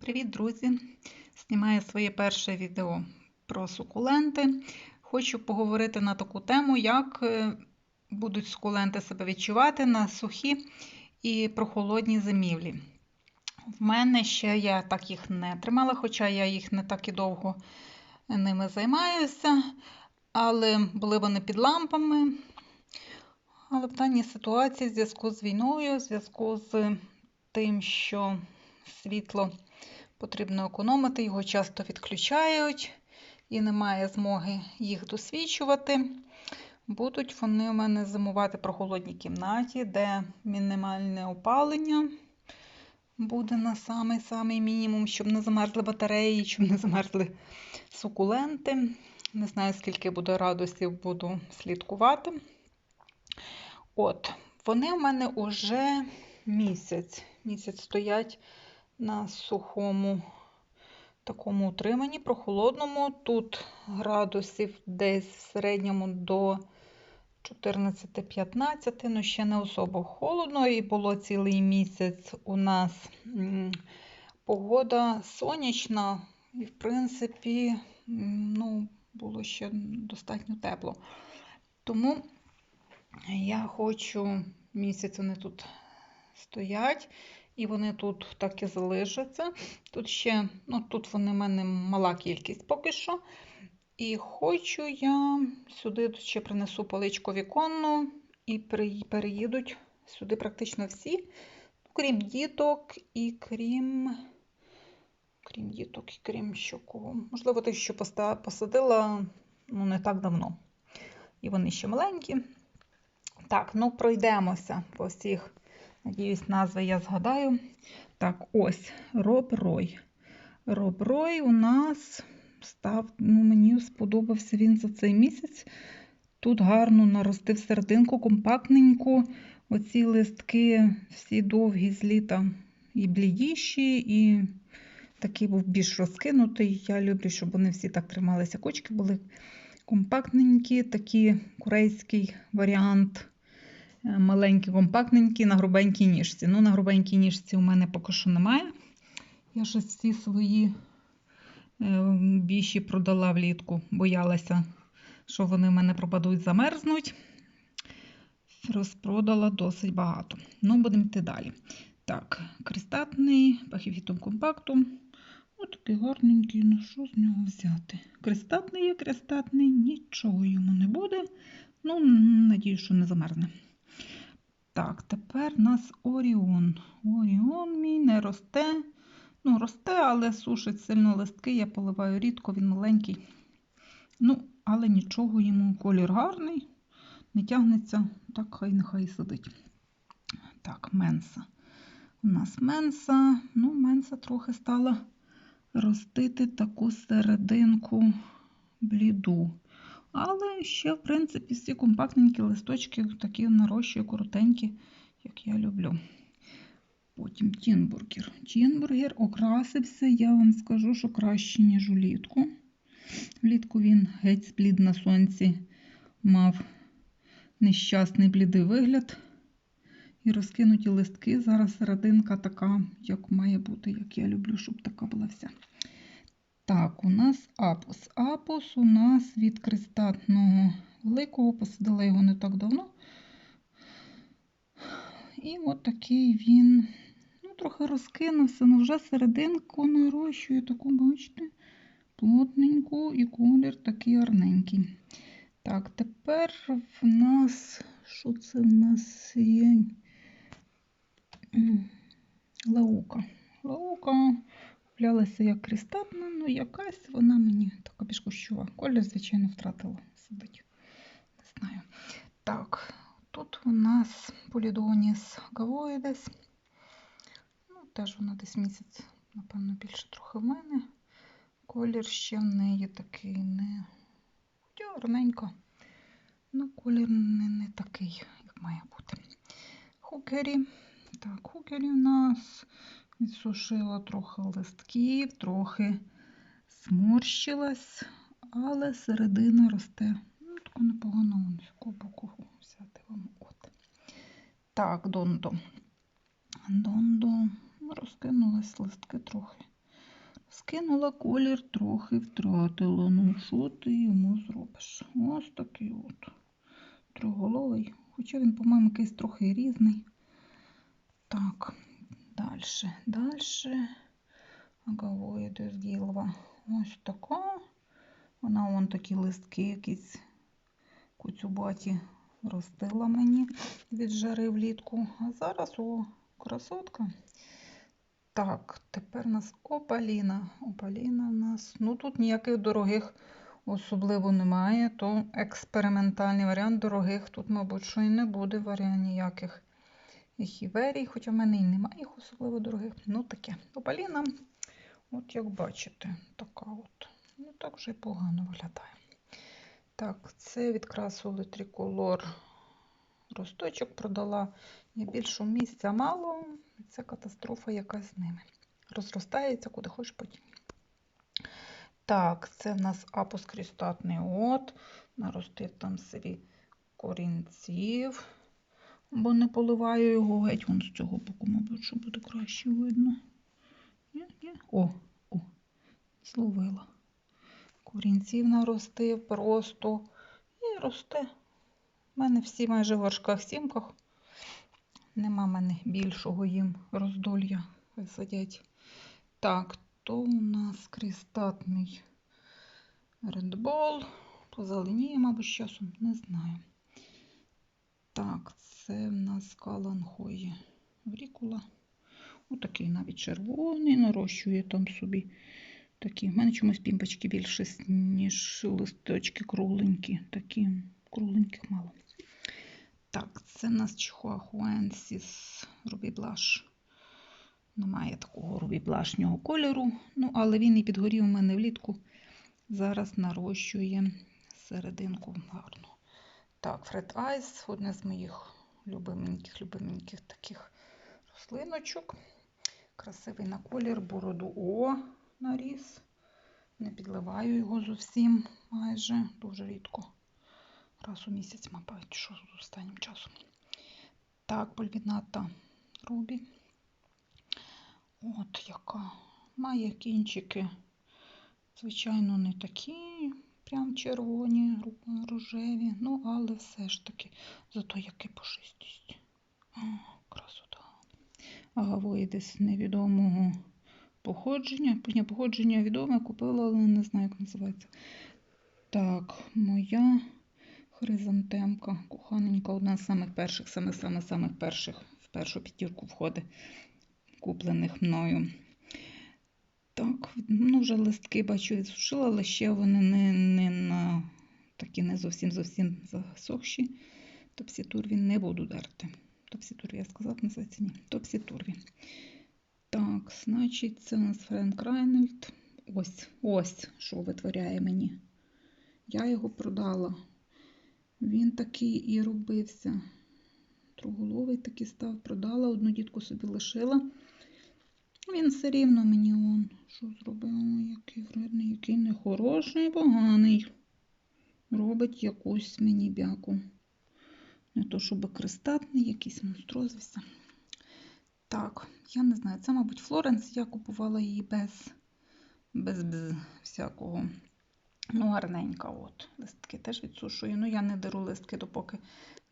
Привіт, друзі! Знімаю своє перше відео про сукуленти. Хочу поговорити на таку тему, як е, будуть сукуленти себе відчувати на сухі і прохолодні зимівлі. В мене ще я так їх не тримала, хоча я їх не так і довго ними займаюся, але були вони під лампами. Але в даній ситуації, в зв'язку з війною, в зв'язку з тим, що світло потрібно економити, його часто відключають і немає змоги їх досвідчувати. Будуть вони у мене зимувати в прохолодній кімнаті, де мінімальне опалення буде на самий-самий мінімум, щоб не замерзли батареї, щоб не замерзли сукуленти. Не знаю, скільки буде радостів, буду слідкувати. От, вони в мене вже місяць. Місяць стоять на сухому такому утриманні, прохолодному. Тут градусів десь в середньому до 14-15, ну ще не особо холодно, і було цілий місяць у нас погода сонячна, і, в принципі, ну, було ще достатньо тепло. Тому я хочу місяць вони тут стоять, і вони тут так і залишаться. Тут ще, ну тут вони в мене мала кількість поки що. І хочу я сюди ще принесу поличку віконну і переїдуть сюди практично всі, крім діток і крім. Крім діток і крім що кого. Можливо, тих, що посадила ну, не так давно. І вони ще маленькі. Так, ну пройдемося по всіх. Надіюсь, назви я згадаю. Так, ось Роб Рой. Роб Рой у нас став, ну, мені сподобався він за цей місяць. Тут гарно наростив серединку, компактненьку. Оці листки всі довгі з літа і блідіші, і такий був більш розкинутий. Я люблю, щоб вони всі так трималися. Кочки були компактненькі, такий корейський варіант. Маленькі, компактненькі на грубенькій ніжці. Ну, на грубенькій ніжці у мене поки що немає. Я ж всі свої е, більші продала влітку, боялася, що вони в мене пропадуть, замерзнуть. Розпродала досить багато. Ну, будемо йти далі. Так, крестатний, пахіфітум компактум. Ось такий гарненький, ну що з нього взяти? Крестатний є крестатний, нічого йому не буде. Ну, надію, що не замерзне. Так, тепер у нас Оріон. Оріон мій не росте. Ну, росте, але сушить сильно листки. Я поливаю рідко, він маленький. Ну, але нічого йому колір гарний, не тягнеться, так хай нехай сидить. Так, менса. У нас менса. Ну, менса трохи стала ростити таку серединку бліду. Але ще, в принципі, всі компактненькі листочки такі нарощую, коротенькі, як я люблю. Потім тінбургер. Тінбургер окрасився, я вам скажу, що краще, ніж улітку. Влітку він геть сплід на сонці мав нещасний блідий вигляд. І розкинуті листки. Зараз серединка така, як має бути, як я люблю, щоб така була вся. Так, у нас апус. Апус у нас від крестатного великого, посадила його не так давно. І от такий він, ну, трохи розкинувся, але вже серединку нарощує, таку, бачите, плотненьку і колір такий гарненький. Так, тепер в нас, що це в нас є? Лаука. Лаука куплялася як крестатна, ну якась вона мені така більш кущова. Колір, звичайно, втратила сидить. Не знаю. Так, тут у нас полідоніс гавоїдес. Ну, теж вона десь місяць, напевно, більше трохи в мене. Колір ще в неї такий не гарненько. Ну, колір не, не такий, як має бути. Хукері. Так, хукері у нас Відсушила трохи листків, трохи сморщилась, але середина росте. Ну, таку непогано боку взяти вам от. Так, дондо. Дондо розкинулись листки трохи. Скинула колір, трохи втратила. Ну, що ти йому зробиш? Ось такий от триголовий. Хоча він, по-моєму, якийсь трохи різний. Так, далі. Далі. Аговоїди з гілва. Ось така. Вона вон такі листки якісь куцюбаті ростила мені від жари влітку. А зараз о, красотка. Так, тепер у нас опаліна. Опаліна у нас. Ну тут ніяких дорогих особливо немає, то експериментальний варіант дорогих. Тут, мабуть, що і не буде варіант ніяких хіверій, хоча в мене і немає їх особливо дорогих. Ну таке. Опаліна, от як бачите, така от. Не так вже й погано виглядає. Так, це відкрасили триколор росточок, продала я більшого місця мало. Це катастрофа якась з ними. Розростається, куди хочеш потім. Так, це в нас апоскрістатний от. Наростив там собі корінців, бо не поливаю його геть вон з цього боку, мабуть, що буде краще видно. Є, є. О, о, зловила. Корінців наростив просто і росте. У мене всі майже в горшках сімках. Нема в мене більшого їм роздолья висадять. Так, то у нас крістатний редбол. Позеленіє, мабуть, часом, не знаю. Так, це в нас каланхої врікула. Отакий навіть червоний, нарощує там собі такі. У мене чомусь пімпочки більше, ніж листочки кругленькі. Такі кругленьких мало. Так, це в нас Чихуахуенсіс Рубі Блаш. Немає такого рубіблашнього кольору, ну, але він і підгорів у мене влітку. Зараз нарощує серединку гарно. Так, Фред Айс одне з моїх любименьких, любименьких таких рослиночок. Красивий на колір, бороду О наріс. Не підливаю його зовсім майже дуже рідко. Раз у місяць, мабуть, що з останнім часом. Так, польвіната Рубі. От яка. Має кінчики, звичайно, не такі прям червоні, рожеві, ну, але все ж таки, зато яка пушистість. О, красота. Агавоїдес невідомого походження. Походження відоме купила, але не знаю, як називається. Так, моя хризантемка, коханенька, одна з самих перших, саме-саме-самих перших в першу п'ятірку входить куплених мною. Так, ну вже листки бачу, відсушила, але ще вони не не на такі не зовсім зовсім засохші. Топсітурві не буду дерти. Топсітурві, я сказав, називається ні. Топсітурві. Так, значить, це у нас Френк Райнольд. Ось, ось, що витворяє мені. Я його продала. Він такий і робився. Троголовий такий став, продала, одну дітку собі лишила. Він все рівно мені он. Що зробив? Який вредний, який нехороший, поганий. Робить якусь мені бяку. Не то, щоб крестатний, якийсь монстрозився. Так, я не знаю, це, мабуть, Флоренс. Я купувала її без без, без всякого. Ну, гарненька. от. Листки теж відсушую. Ну, я не деру листки, допоки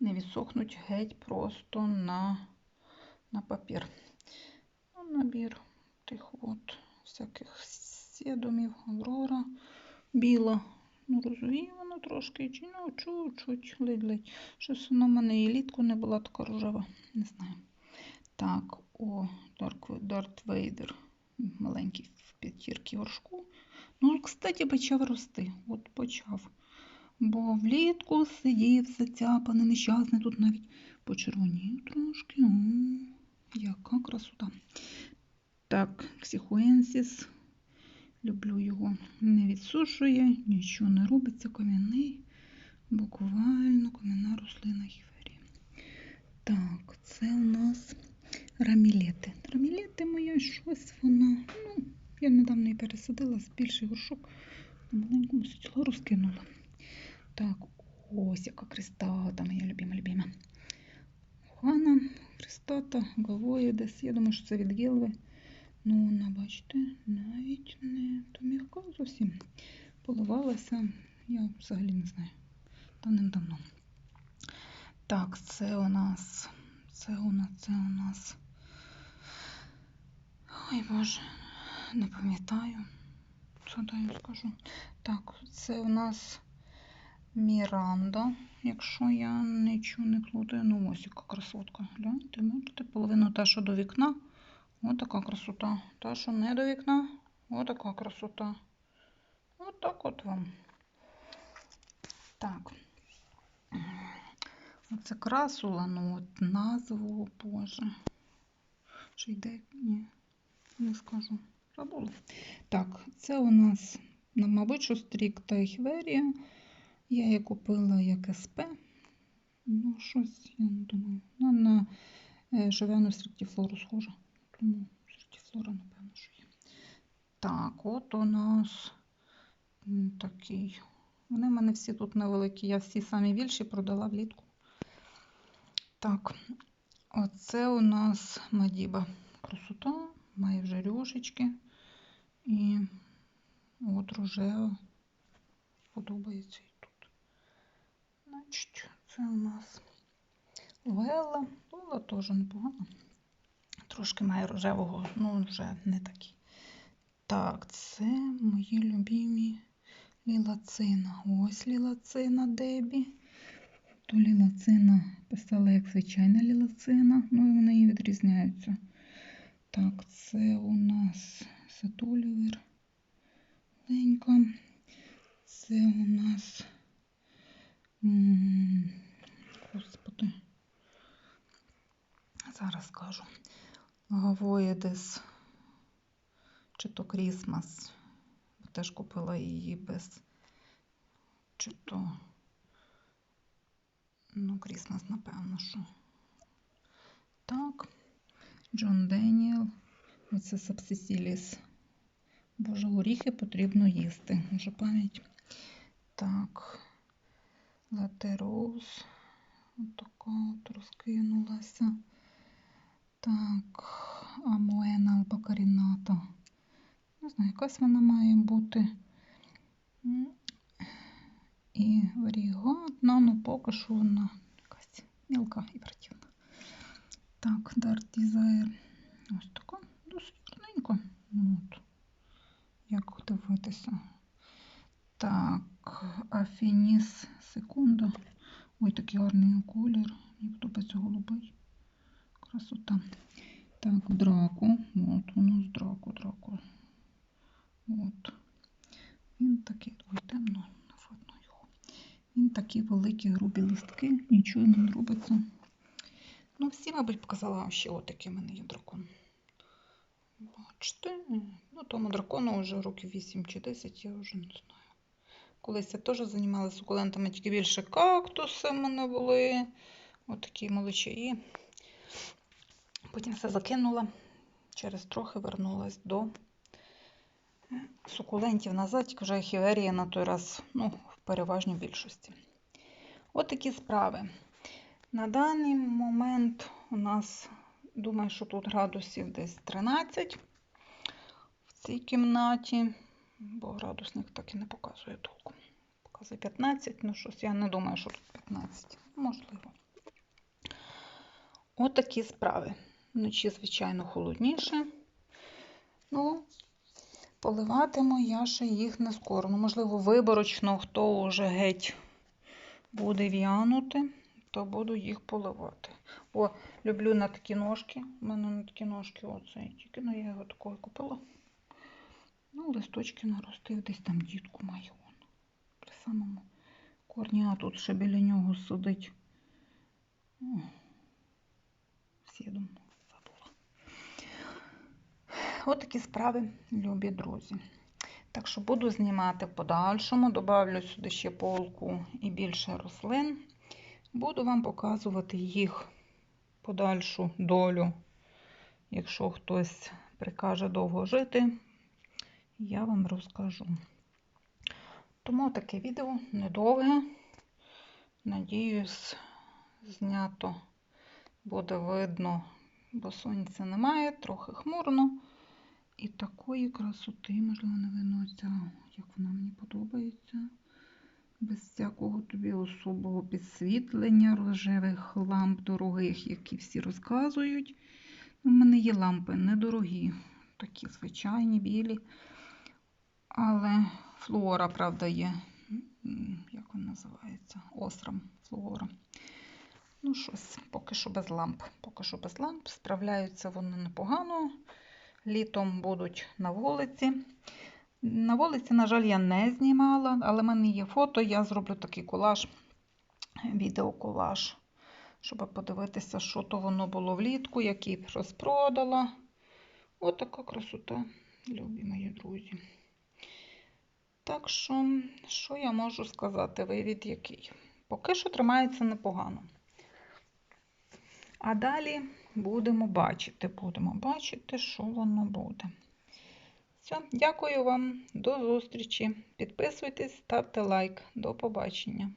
не відсохнуть геть просто на, на папір набір тих от всяких сідомів, аврора біла. Ну, розвіяно трошки, чи ну, чуть-чуть ледь-ледь. Щось на мене і літку не була така рожева, не знаю. Так, о, Дарт Вейдер. Маленький в п'ятірки горшку. Ну, кстати, почав рости. От почав. Бо влітку сидів зацяпаний, нещасний, тут навіть почервонів трошки. О, яка красота. Так, Ксіхуенсіс. Люблю його. Не відсушує, нічого не робиться, кам'яний, буквально кам'яна рослина хіфері. Так, це у нас рамілети. Рамілети моя щось вона. ну, Я недавно її пересадила з більший горшок. На маленькому сучила розкинула. Так, ось яка кристата, моя любима, любима. Хана, кристата, головою. Я думаю, що це від гілви. Ну, вона, бачите, навіть не то м'яка зовсім. Поливалася, я взагалі не знаю. Давним-давно. Так, це у нас. Це у нас, це у нас. Ой Боже, не пам'ятаю. Що дай скажу. Так, це у нас Міранда, якщо я нічого не плутаю. Ну, ось яка красотка. Гляньте, бачите, половину та, що до вікна. Ось така красота. Та, що не до вікна, ось така красота. От так от вам. Так. Оце красула, ну от назву, Боже. Чи йде? Ні, не скажу. Забула. Так, це у нас, мабуть, що стрік та Хверія. Я її купила як СП. Ну, щось, я не думаю. Ну, на е, живену стріктіфлору схожа. Тому стріктіфлора, напевно, що є. Так, от у нас такий. Вони в мене всі тут невеликі. Я всі самі більші продала влітку. Так, оце у нас Мадіба. Красота, має вже рюшечки. І от рожева подобається тут. Це у нас Велла. Велла теж непогано. Трошки має рожевого, ну вже не такий. Так, це мої любимі лілацина. Ось лілацина Дебі. То лілацина писала як звичайна лілацина, ну і вони її відрізняються. Так, це у нас Сатолівер. Ленька. Це у нас. Господи. Зараз скажу. Гавоїдес. Чи то Крісмас. Теж купила її без. Чи то. Ну, Крісмас, напевно, що. Так. Джон Деніел. Оце Сапсисіліс. Боже, горіхи потрібно їсти. Вже пам'ять. Так. Латероус. Отака от розкинулася. Так. Амуена албакаріната. Не знаю, якась вона має бути. І варігатна, ну поки що вона якась мілка і противна. Так, Dark Desire. Ось така, досить гарненька. От. Як дивитися. Так, Афініс секунда. Ой, такий гарний колір. Мені подобається голубий. Красота. Так, драку. От у нас драку, драку. От. Він такий, ой, темно, видно його. Він такі великі грубі листки, нічого не робиться. Ну, всі, мабуть, показала ще отакий в мене є дракон. Бачите? Ну, тому дракону вже років 8 чи 10, я вже не знаю. Колись я теж займалася сукулентами, тільки більше кактуси в мене були. Отакі молочаї. Потім все закинула. Через трохи вернулась до сукулентів назад, тільки вже хіверія на той раз, ну, в переважній більшості. От такі справи. На даний момент у нас, думаю, що тут градусів десь 13 в цій кімнаті, бо градусник так і не показує толком. Показує 15, ну щось я не думаю, що тут 15. Можливо. От такі справи. Вночі, звичайно, холодніше. Ну, поливатиму я ще їх не скоро. Ну, можливо, виборочно, хто вже геть буде в'янути, то буду їх поливати. О, люблю на такі ножки. У мене на такі ножки оцей. Тільки ну, я його такого купила. Ну, листочки наростив, десь там дітку маю. он, При самому корні, а тут ще біля нього сидить. Сідом забула. От такі справи, любі друзі. Так що буду знімати в подальшому, добавлю сюди ще полку і більше рослин. Буду вам показувати їх подальшу долю. Якщо хтось прикаже довго жити, я вам розкажу. Тому таке відео недовге. Надіюсь, знято буде видно, бо сонця немає, трохи хмурно. І такої красоти, можливо, не видно ця, як вона мені подобається. Без всякого тобі особого підсвітлення, рожевих ламп дорогих, які всі розказують. У мене є лампи недорогі, такі звичайні, білі. Але флора, правда, є. Як вона називається? Остром флора. Ну, щось, поки що без ламп. Поки що без ламп. Справляються вони непогано. Літом будуть на вулиці. На вулиці, на жаль, я не знімала, але в мене є фото. Я зроблю такий колаж, відеоколаж, щоб подивитися, що то воно було влітку, який розпродала. Ось така красота, любі мої друзі. Так що, що я можу сказати, вивід який? Поки що тримається непогано. А далі будемо бачити, будемо бачити, що воно буде. Все, дякую вам, до зустрічі. Підписуйтесь, ставте лайк. До побачення.